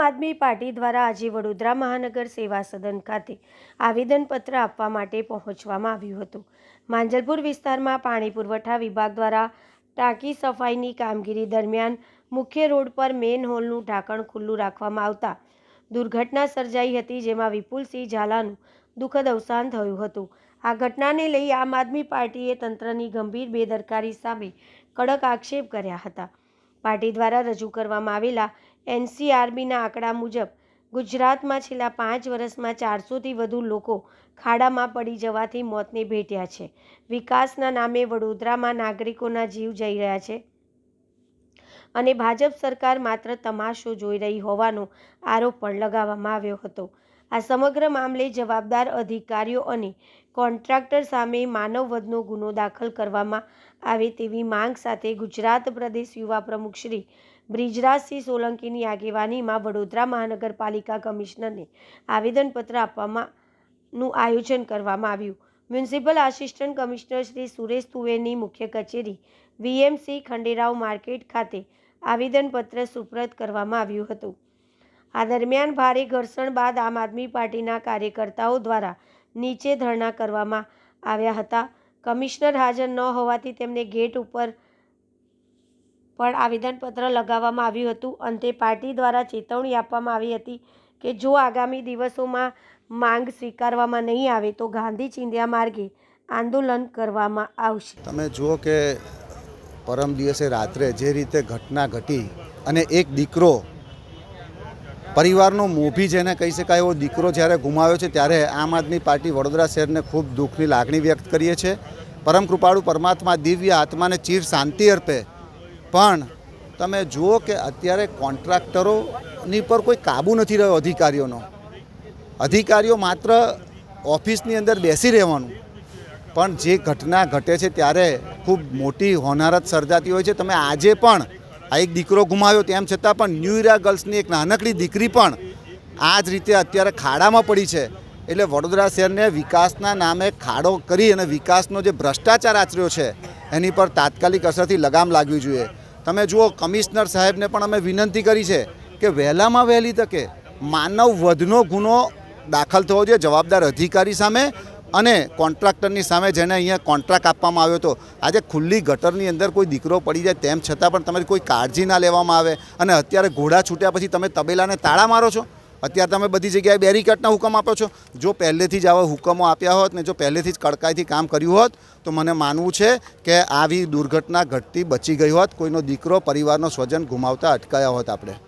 આદમી party દ્વારા આજે વડોદરા મહાનગર સેવા સદન ખાતે આવેદનપત્ર આપવા માટે પહોંચવામાં આવ્યું હતું. માંજલપુર વિસ્તારમાં પાણી પુરવઠા વિભાગ દ્વારા ટાંકી સફાઈની કામગીરી દરમિયાન મુખ્ય રોડ પર મેન હોલનું ઢાંકણ ખુલ્લું રાખવામાં આવતા દુર્ઘટના સર્જાઈ હતી, જેમાં વિપુલસિંહ ઝાલાનું દુઃખદ અવસાન થયું હતું. આ ઘટનાને લઈ આમ આદમી પાર્ટીએ તંત્રની ગંભીર બેદરકારી સામે કડક આક્ષેપ કર્યા હતા. પાર્ટી દ્વારા રજૂ કરવામાં આવેલા એનસીઆરબીના આંકડા મુજબ, ગુજરાતમાં છેલ્લા પાંચ વર્ષમાં ચારસોથી વધુ લોકો ખાડામાં પડી જવાથી મોતને ભેટ્યા છે. વિકાસના નામે વડોદરામાં નાગરિકોના જીવ જઈ રહ્યા છે. અને ભાજપ સરકાર માત્ર તમાશો જોઈ રહી હોવાનો આરોપ પણ લગાવવામાં આવ્યો હતો. આ સમગ્ર મામલે જવાબદાર અધિકારીઓ અને કોન્ટ્રાક્ટર સામે માનવવધનો ગુનો દાખલ કરવામાં આવે તેવી માંગ સાથે ગુજરાત પ્રદેશ યુવા પ્રમુખ શ્રી બ્રિજરાજસિંહ સોલંકીની આગેવાનીમાં વડોદરા મહાનગરપાલિકા કમિશનરને આવેદનપત્ર આપવામાં નું આયોજન કરવામાં આવ્યું. Municipal assistant commissioner Shri Suresh તુવેરની મુખ્ય કચેરી વીએમસી ખંડેરાવ માર્કેટ ખાતે આવેદનપત્ર સુપ્રત કરવામાં આવ્યું હતું. આ દરમિયાન ભારે ઘર્ષણ બાદ આમ આદમી પાર્ટીના કાર્યકર્તાઓ દ્વારા નીચે ધરણા કરવામાં આવ્યા હતા. કમિશનર હાજર ન હોવાથી તેમને ગેટ ઉપર પણ આવેદનપત્ર લગાવવામાં આવ્યું હતું. અંતે પાર્ટી દ્વારા ચેતવણી આપવામાં આવી હતી કે જો આગામી દિવસોમાં માંગ સ્વીકારવામાં નહીં આવે તો ગાંધી ચિંધ્યા માર્ગે આંદોલન કરવામાં આવશે. તમે જુઓ કે પરમ દિવસે રાત્રે જે રીતે ઘટના ઘટી અને એક દીકરો પરિવારનો મોભી જેને કહી શકાય એવો દીકરો જ્યારે ગુમાવ્યો છે, ત્યારે આમ આદમી પાર્ટી વડોદરા શહેરને ખૂબ દુઃખની લાગણી વ્યક્ત કરીએ છીએ. પરમ કૃપાળુ પરમાત્મા દિવ્ય આત્માને ચીર શાંતિ અર્પે. પણ તમે જુઓ કે અત્યારે કોન્ટ્રાક્ટરોની પર કોઈ કાબુ નથી રહ્યો અધિકારીઓનો. અધિકારીઓ માત્ર ઓફિસની અંદર બેસી રહેવાનું. પણ જે ઘટના ઘટે છે, ત્યારે ખૂબ મોટી હોનારત સર્જાતી હોય છે. તમે આજે પણ આ એક દીકરો ગુમાવ્યો, તેમ છતાં પણ ન્યૂ ઇરા ગર્લ્સની એક નાનકડી દીકરી પણ આ જ રીતે અત્યારે ખાડામાં પડી છે. એટલે વડોદરા શહેરને વિકાસના નામે ખાડો કરી અને વિકાસનો જે ભ્રષ્ટાચાર આચર્યો છે, એની પર તાત્કાલિક અસરથી લગામ લાગવી જોઈએ. તમે જુઓ, કમિશનર સાહેબને પણ અમે વિનંતી કરી છે કે વહેલામાં વહેલી તકે માનવ વધનો ગુનો દાખલ થવો જોઈએ, જવાબદાર અધિકારી સામે અને કોન્ટ્રાક્ટરની સામે જેને અહીંયા કોન્ટ્રાક્ટ આપવામાં આવ્યો હતો, આજે ખુલ્લી ગટરની અંદર કોઈ દીકરો પડી જાય તેમ છતાં પણ તમારી કોઈ કાળજી ના લેવામાં આવે અને અત્યારે ઘોડા છૂટ્યા પછી તમે તબેલાને તાળા મારો છો? અત્યારે તમે બધી જગ્યાએ બેરીકેટના હુકમ આપો છો? જો પહેલેથી જ આવા હુકમો આપ્યા હોત ને જો પહેલેથી જ કડકાઈથી કામ કર્યું હોત, તો મને માનવું છે કે આવી દુર્ઘટના ઘટતી બચી ગઈ હોત, કોઈનો દીકરો, પરિવારનો સ્વજન ગુમાવતા અટકાયા હોત આપણે.